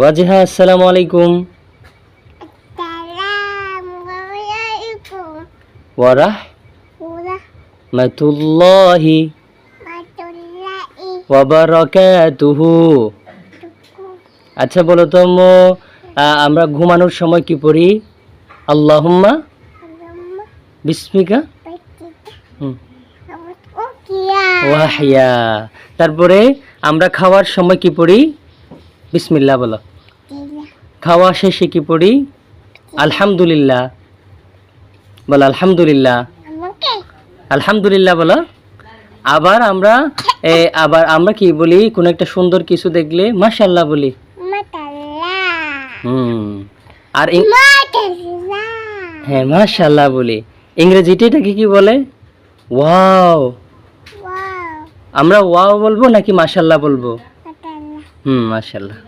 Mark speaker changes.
Speaker 1: ওয়াজিহা আসসালামু আলাইকুম। ওয়ারাহমাতুল্লাহি
Speaker 2: warahmatullahi
Speaker 1: ওয়াবারাকাতুহু। আচ্ছা বলো তো আমরা ঘুমানোর সময় কি পড়ি? আল্লাহুম্মা. বিস্মিকা। ওয়াহিয়া। তারপরে আমরা খাওয়ার সময় কি পড়ি? বিসমিল্লাহ বলো। খাওয়া শেষে কি পড়ি? আলহামদুলিল্লাহ। বলো আলহামদুলিল্লাহ। আলহামদুলিল্লাহ বলো। আবার আমরা আবার আমরা কি বলি? কোন একটা সুন্দর কিছু দেখলে মাশাল্লাহ বলি. হুম। আর হ্যাঁ মাশাল্লাহ বলি। ইংরেজিতে এটাকে কি বলে? ওয়াও। আমরা ওয়াও বলব নাকি মাশাল্লাহ বলব. হুম মাশাল্লাহ